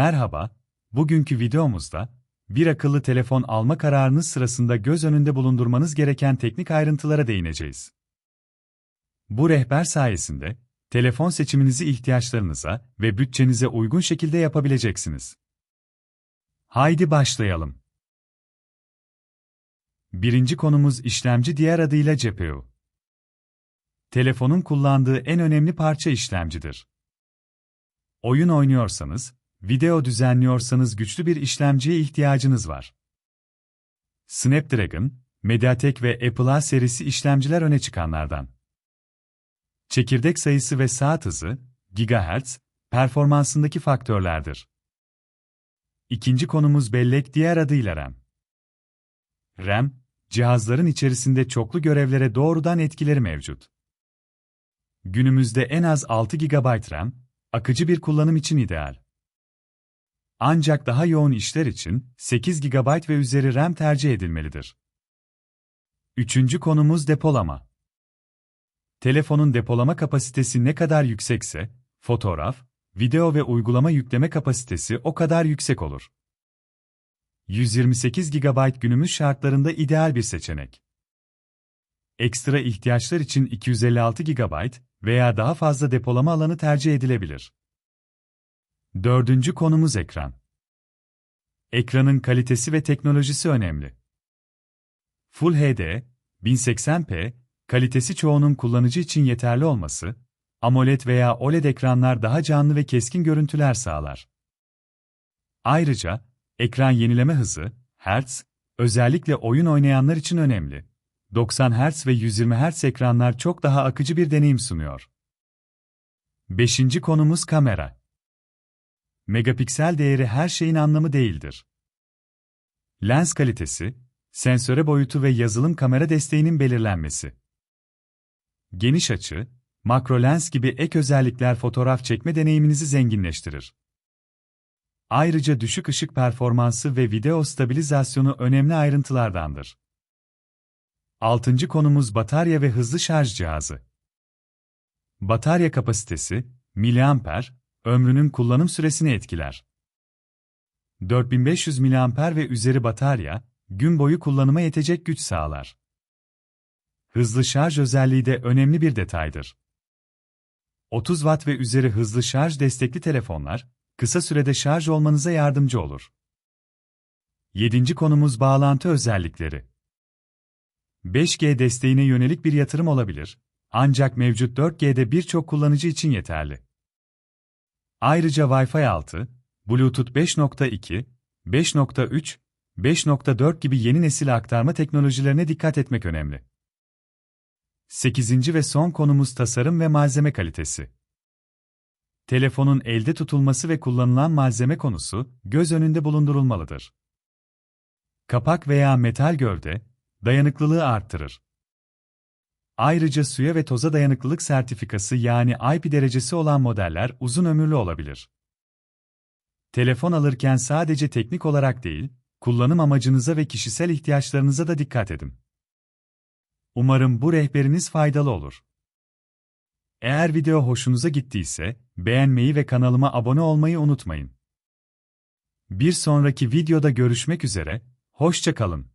Merhaba, bugünkü videomuzda, bir akıllı telefon alma kararınız sırasında göz önünde bulundurmanız gereken teknik ayrıntılara değineceğiz. Bu rehber sayesinde, telefon seçiminizi ihtiyaçlarınıza ve bütçenize uygun şekilde yapabileceksiniz. Haydi başlayalım. Birinci konumuz işlemci diğer adıyla CPU. Telefonun kullandığı en önemli parça işlemcidir. Oyun oynuyorsanız, video düzenliyorsanız güçlü bir işlemciye ihtiyacınız var. Snapdragon, Mediatek ve Apple A serisi işlemciler öne çıkanlardan. Çekirdek sayısı ve saat hızı, gigahertz, performansındaki faktörlerdir. İkinci konumuz bellek diğer adıyla RAM. RAM, cihazların içerisinde çoklu görevlere doğrudan etkileri mevcut. Günümüzde en az 6 GB RAM, akıcı bir kullanım için ideal. Ancak daha yoğun işler için 8 GB ve üzeri RAM tercih edilmelidir. Üçüncü konumuz depolama. Telefonun depolama kapasitesi ne kadar yüksekse, fotoğraf, video ve uygulama yükleme kapasitesi o kadar yüksek olur. 128 GB günümüz şartlarında ideal bir seçenek. Ekstra ihtiyaçlar için 256 GB veya daha fazla depolama alanı tercih edilebilir. Dördüncü konumuz ekran. Ekranın kalitesi ve teknolojisi önemli. Full HD, 1080p, kalitesi çoğunun kullanıcı için yeterli olması, AMOLED veya OLED ekranlar daha canlı ve keskin görüntüler sağlar. Ayrıca, ekran yenileme hızı, Hz, özellikle oyun oynayanlar için önemli. 90 Hz ve 120 Hz ekranlar çok daha akıcı bir deneyim sunuyor. Beşinci konumuz kamera. Megapiksel değeri her şeyin anlamı değildir. Lens kalitesi, sensöre boyutu ve yazılım kamera desteğinin belirlenmesi. Geniş açı, makro lens gibi ek özellikler fotoğraf çekme deneyiminizi zenginleştirir. Ayrıca düşük ışık performansı ve video stabilizasyonu önemli ayrıntılardandır. Altıncı konumuz batarya ve hızlı şarj cihazı. Batarya kapasitesi, miliamper, ömrünün kullanım süresini etkiler. 4500 mAh ve üzeri batarya, gün boyu kullanıma yetecek güç sağlar. Hızlı şarj özelliği de önemli bir detaydır. 30 Watt ve üzeri hızlı şarj destekli telefonlar, kısa sürede şarj olmanıza yardımcı olur. 7. konumuz bağlantı özellikleri. 5G desteğine yönelik bir yatırım olabilir, ancak mevcut 4G'de birçok kullanıcı için yeterli. Ayrıca Wi-Fi 6, Bluetooth 5.2, 5.3, 5.4 gibi yeni nesil aktarma teknolojilerine dikkat etmek önemli. 8. ve son konumuz tasarım ve malzeme kalitesi. Telefonun elde tutulması ve kullanılan malzeme konusu göz önünde bulundurulmalıdır. Kapak veya metal gövde dayanıklılığı arttırır. Ayrıca suya ve toza dayanıklılık sertifikası yani IP derecesi olan modeller uzun ömürlü olabilir. Telefon alırken sadece teknik olarak değil, kullanım amacınıza ve kişisel ihtiyaçlarınıza da dikkat edin. Umarım bu rehberiniz faydalı olur. Eğer video hoşunuza gittiyse, beğenmeyi ve kanalıma abone olmayı unutmayın. Bir sonraki videoda görüşmek üzere, hoşça kalın.